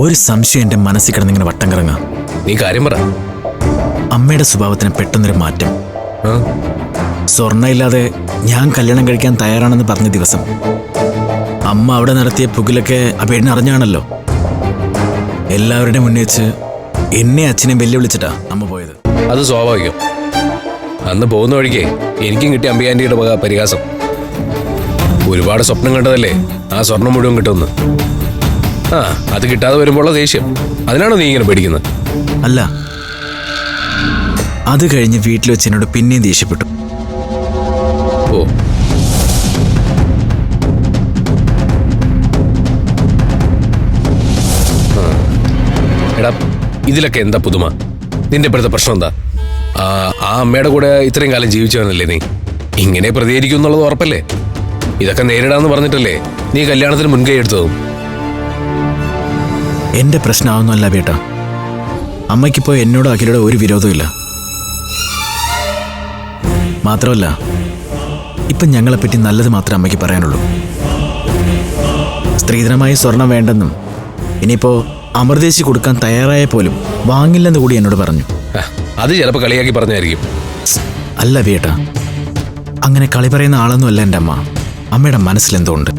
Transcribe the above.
ഒരു സംശയം എന്റെ മനസ്സിൽ കിടന്നിങ്ങനെ വട്ടം കറങ്ങാം. നീ കാര്യം പറ. അമ്മയുടെ സ്വഭാവത്തിന് പെട്ടെന്നൊരു മാറ്റം? സ്വർണ ഇല്ലാതെ ഞാൻ കല്യാണം കഴിക്കാൻ തയ്യാറാണെന്ന് പറഞ്ഞ ദിവസം അമ്മ അവിടെ നടത്തിയ പുകിലൊക്കെ അബേടിന് അറിഞ്ഞാണല്ലോ. എല്ലാവരുടെയും മുന്നേ വെച്ച് എന്നെ അച്ഛനെ വെല്ലുവിളിച്ചിട്ടാ അമ്മ പോയത്. അത് സ്വാഭാവികം. അന്ന് പോകുന്ന വഴിക്ക് എനിക്കും കിട്ടി അമ്പിയാന്റെ പരിഹാസം. ഒരുപാട് സ്വപ്നം കണ്ടതല്ലേ ആ സ്വർണം മുഴുവൻ കിട്ടുമെന്ന്? ആ അത് കിട്ടാതെ വരുമ്പോഴുള്ള ദേഷ്യം. അതിനാണോ നീ ഇങ്ങനെ പേടിക്കുന്നത്? അല്ല. അത് കഴിഞ്ഞ് വീട്ടിൽ വെച്ച് എന്നോട് പിന്നെയും ദേഷ്യപ്പെട്ടു. ഓ. എടാ ഇതിലൊക്കെ എന്താ പുതുമ? നിന്റെ ഇപ്പോഴത്തെ പ്രശ്നം എന്താ? ആ ആ അമ്മയുടെ കൂടെ ഇത്രയും കാലം ജീവിച്ചവനല്ലേ നീ? ഇങ്ങനെ പ്രതികരിക്കും എന്നുള്ളത് ഉറപ്പല്ലേ? ഇതൊക്കെ നേരിടാന്ന് പറഞ്ഞിട്ടല്ലേ നീ കല്യാണത്തിന് മുൻകൈ എടുത്തതും? എന്റെ പ്രശ്നമാവുന്നല്ല ബേട്ടാ. അമ്മയ്ക്കിപ്പോൾ എന്നോട് അഖിലോടോ ഒരു വിരോധമില്ല മാത്രമല്ല ഇപ്പം ഞങ്ങളെപ്പറ്റി നല്ലത് മാത്രമേ അമ്മയ്ക്ക് പറയാനുള്ളൂ. സ്ത്രീധനമായി സ്വർണം വേണ്ടെന്നും ഇനിയിപ്പോൾ അമൃതേശി കൊടുക്കാൻ തയ്യാറായ പോലും വാങ്ങില്ലെന്ന് കൂടി എന്നോട് പറഞ്ഞു. അത് ചിലപ്പോൾ കളിയാക്കി പറഞ്ഞായിരിക്കും. അല്ല ബേട്ടാ. അങ്ങനെ കളി പറയുന്ന ആളൊന്നും അല്ല എന്റെ അമ്മ. അമ്മയുടെ മനസ്സിലെന്തോ ഉണ്ട്.